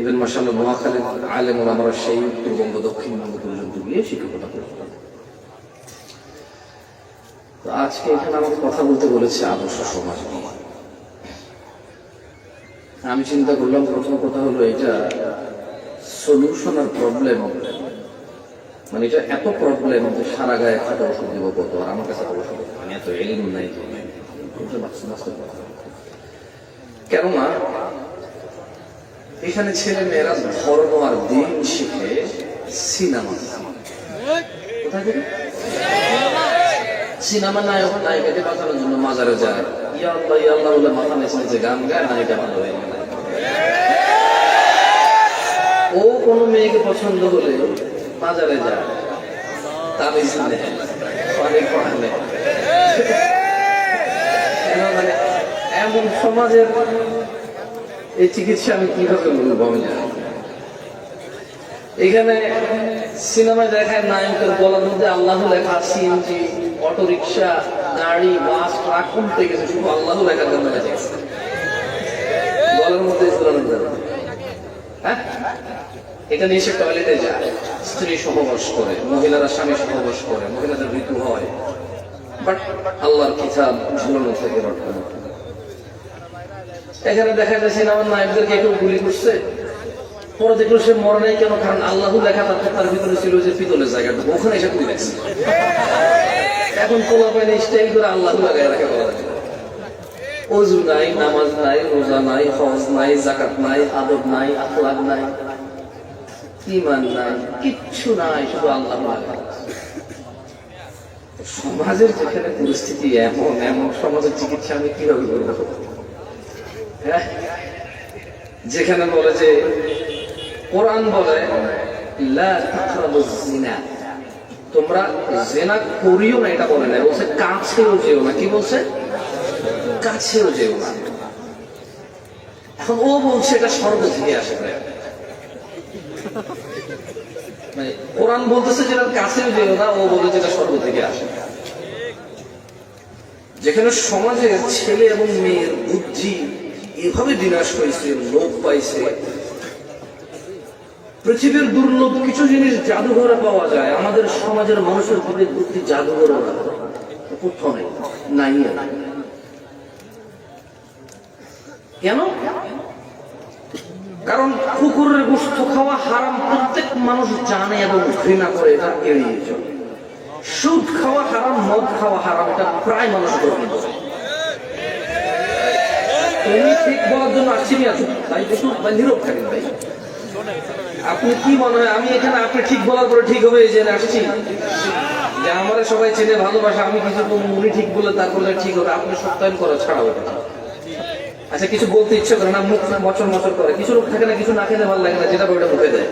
Even মাসাল্লাহ নোয়াখালী আলেম আমরা সেই উত্তরবঙ্গ দক্ষিণবঙ্গ পর্যন্ত গিয়ে শিক্ষকতা করতাম তো আজকে এখানে আমাকে কথা বলতে বলেছে আদর্শ সমাজ আমি চিন্তা করলাম, প্রথম কথা হলো এটা সলিউশন আর প্রবলেম মানে এটা এত প্রবলেম যে সারা গায়ে খাটা ওষুধ দিব কত? আর আমার কাছে ওষুধ মানে এত এলিম নাই কেননা এখানে ছেলে মেয়েরা ধর্ম আর দিন শিখে সিনেমা। সিনেমা নায়ক, নায়িকাকে বাঁচানোর জন্য মাজারে যায়। ইয়া আল্লাহ ইয়া আল্লাহ বলে মাথা নেচে নেচে গান গায়, নায়িকা ভালো হয়ে ও কোনো মেয়েকে পছন্দ হলে মাজারে যায়। তাবিজ নেয়, অনেক পড়া নেয়। কেন মানে এমন সমাজের এই চিকিৎসা আমি কীভাবে বলব আমি জানি এখানে সিনেমায় দেখায় নায়কের গলার মধ্যে আল্লাহ লেখা সিএনজি অটো রিক্সা গাড়ি, বাস, ট্রাক উল্টে গেছে, শুধু আল্লাহ লেখার জন্য গেছে গলার মধ্যে ঝুলানো যাবে হ্যাঁ? এটা নিয়ে সে টয়লেটে যায়। স্ত্রী সহবাস করে, মহিলারা স্বামী সহবাস করে, মহিলাদের ঋতু হয়। বাট আল্লাহর কিতাব ঝুলানো থেকে রটকানো এখানে দেখা যাচ্ছে আমার নায়কদেরকে কেউ গুলি করছে। পরে দেখল সে মরে নাই কেন? কারণ আল্লাহ লেখা তার তার ভিতরে ছিল যে পিতলের জায়গাটা ওখানে এসে তুলে রাখছে এখন কোলা পাইনি স্টাইল করে আল্লাহ লাগাই রাখে অজু নাই, নামাজ নাই, রোজা নাই, হজ নাই জাকাত নাই, আদব নাই, আখলাক নাই ইমান নাই, কিচ্ছু নাই, শুধু আল্লাহ সমাজের যেখানে পরিস্থিতি এমন এমন সমাজের চিকিৎসা আমি কীভাবে করব? যেখানে বলে যে, কোরআন বলে তোমরা জেনা করিও না, এটা বলে না। বলছে, কাছেও যেও না। কি বলছে? কাছেও যেও না। এখন ও বলছে, এটা স্বর্গ থেকে আসে মানে কোরআন বলতেছে যেটা কাছেও যেও না, ও বলে যেটা স্বর্গ থেকে আসে। যেখানে সমাজে ছেলে এবং মেয়ের বুদ্ধি এভাবে বিনাশ হয়েছে, লোপ পাইছে। পৃথিবীর দুর্লভ কিছু জিনিস জাদুঘরে পাওয়া যায়, আমাদের সমাজের মানুষের ঘরে বুদ্ধি জাদুঘরে নেই নাই। কেন? কারণ কুকুরের গোস্ত খাওয়া হারাম, প্রত্যেক মানুষ জানে এবং ঘৃণা করে, এটা এড়িয়ে চলে। সুদ খাওয়া হারাম, মদ খাওয়া হারাম, এটা প্রায় মানুষ গ্রহণ করে। তুমি ঠিক বলার জন্য আসছি নি আছো তাই একটু নীরব থাকেন ভাই আপনি কি মনে হয়, আমি এখানে আপনি ঠিক বলার পরে ঠিক হবে এই জেনে আসছি? যে আমার সবাই চেনে, ভালোবাসা, আমি কিছু উনি ঠিক বলে তারপরে ঠিক হবে, আপনি সত্যায়ন করা ছাড়া আচ্ছা কিছু বলতে ইচ্ছে করে না, মুখ মচর মচর করে। কিছু লোক থাকে না, কিছু না খেতে ভালো লাগে না, যেটা ওইটা মুখে দেয়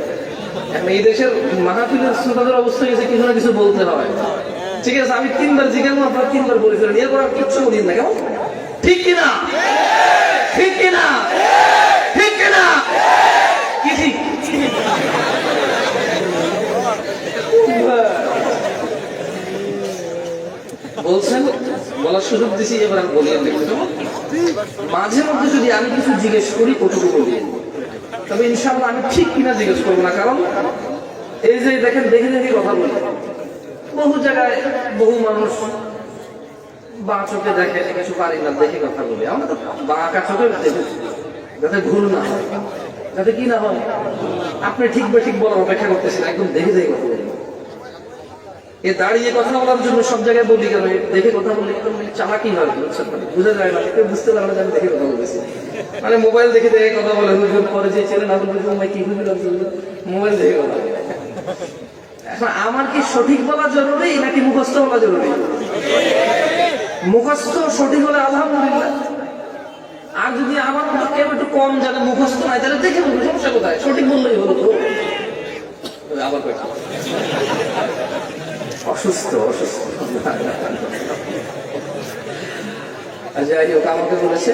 এই দেশের মাহফিলের শ্রোতাদের অবস্থা গেছে কিছু না কিছু বলতে হয়। ঠিক আছে, আমি তিনবার জিজ্ঞাসা আপনার তিনবার বলে ফেলেন। এরপর আর কিচ্ছু বলি না, কেমন? ঠিক কিনা? ঠিক কিনা? ঠিক কিনা? কি বলছেন, বলার সুযোগ দিছি, এবার আমি কেমন? মাঝে মধ্যে যদি আমি কিছু জিজ্ঞেস করি, কতটুকু বলি? তবে ইনশাআল্লাহ আমি ঠিক কিনা জিজ্ঞেস করব না, কারণ এই যে দেখেন, দেখে দেখে কথা বলি। বহু জায়গায় বহু মানুষ বা চোখে দেখে কিছু পারি না, দেখে কথা বলি। আমরা বাঁকা চোখে দেখি যাতে ভুল না হয়। যাতে কি না হয়? আপনি ঠিক বা ঠিক বলার অপেক্ষা করতেছেন, একদম দেখে দেখে কথা বলি। এ দাঁড়িয়ে কথা বলার জন্য সব জায়গায় বলি কেন? দেখে কথা বলি, একদম চালাকি হয় মানে বুঝা যায় না, কেউ বুঝতে পারে না আমি দেখে কথা বলতেছি। মানে মোবাইল দেখে দেখে কথা বলে, হুজুর পরে যে ছেলে না বলবে ভাই কি হুজুর হুজুর?" মোবাইল দেখে কথা। এখন আমার কি সঠিক বলা জরুরি, নাকি মুখস্থ বলা জরুরি? মুখস্থ সঠিক হলে আলহামদুলিল্লাহ। আর যদি আমার মতো কেউ একটু কম জানে মুখস্থ নাই তাহলে দেখে বলব সমস্যা কোথায়? সঠিক বললেই হলো তো। আবার অসুস্থ অসুস্থ। আচ্ছা যাই হোক আমাকে বলেছে